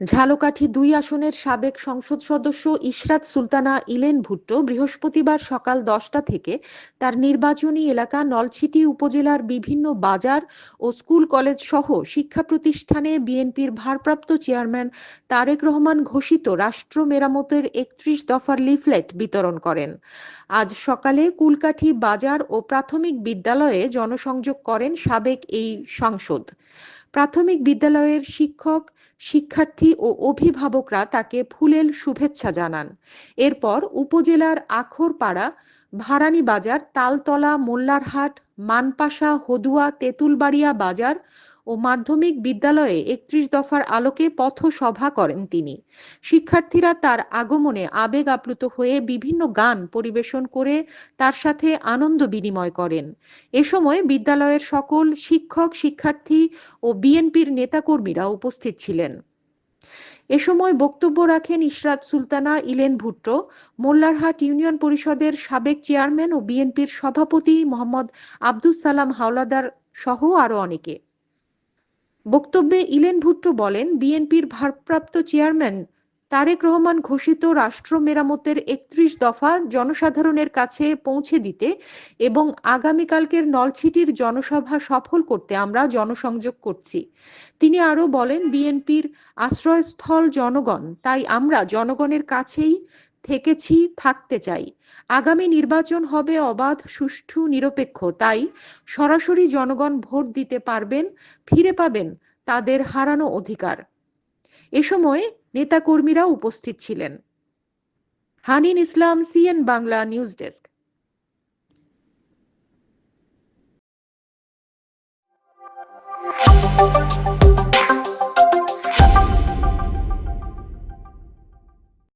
ঝালকাঠি দুই আসনের সাবেক সংসদ সদস্য ইশরাত সুলতানা ইলেন ভুট্টো বৃহস্পতিবার সকাল দশটা থেকে তার নির্বাচনী এলাকা নলছিটি উপজেলার বিভিন্ন বাজার ও স্কুল কলেজ সহ শিক্ষা প্রতিষ্ঠানে বিএনপির ভারপ্রাপ্ত চেয়ারম্যান তারেক রহমান ঘোষিত রাষ্ট্র মেরামতের একত্রিশ দফার লিফলেট বিতরণ করেন। আজ সকালে কুলকাঠি বাজার ও প্রাথমিক বিদ্যালয়ে জনসংযোগ করেন সাবেক এই সংসদ। প্রাথমিক বিদ্যালয়ের শিক্ষক, শিক্ষার্থী ও অভিভাবকরা তাকে ফুলেল শুভেচ্ছা জানান। এরপর উপজেলার আখরপাড়া ভারানী বাজার তালতলা, মোল্লারহাট, মানপাশা, হদুয়া, তেঁতুলবাড়িয়া বাজার ও মাধ্যমিক বিদ্যালয়ে একত্রিশ দফার আলোকে পথসভা করেন তিনি। শিক্ষার্থীরা তার আগমনে আবেগ আপ্লুত হয়ে বিভিন্ন গান পরিবেশন করে তার সাথে আনন্দ বিনিময় করেন। এ সময় বিদ্যালয়ের সকল শিক্ষক, শিক্ষার্থী ও বিএনপির নেতাকর্মীরা উপস্থিত ছিলেন। এ সময় বক্তব্য রাখেন ইশরাত সুলতানা, ইলেন ভুট্টো, মোল্লারহাট ইউনিয়ন পরিষদের সাবেক চেয়ারম্যান ও বিএনপির সভাপতি মোহাম্মদ আব্দুস সালাম হাওলাদার সহ আরও অনেকে। বক্তব্যে ইলেন ভুট্টো বলেন, বিএনপির ভারপ্রাপ্ত চেয়ারম্যান তারেক রহমান ঘোষিত রাষ্ট্র মেরামতের একত্রিশ দফা জনসাধারণের কাছে পৌঁছে দিতে এবং আগামীকালকের নলছিটির জনসভা সফল করতে আমরা জনসংযোগ করছি। তিনি আরও বলেন, বিএনপির আশ্রয়স্থল জনগণ, তাই আমরা জনগণের কাছেই থেকেছি, থাকতে চাই। আগামী নির্বাচন হবে অবাধ, সুষ্ঠু, নিরপেক্ষ। তাই সরাসরি জনগণ ভোট দিতে পারবেন, ফিরে পাবেন তাদের হারানো অধিকার। এ সময় নেতাকর্মীরা উপস্থিত ছিলেন। Hanin Islam, CN Bangla news desk.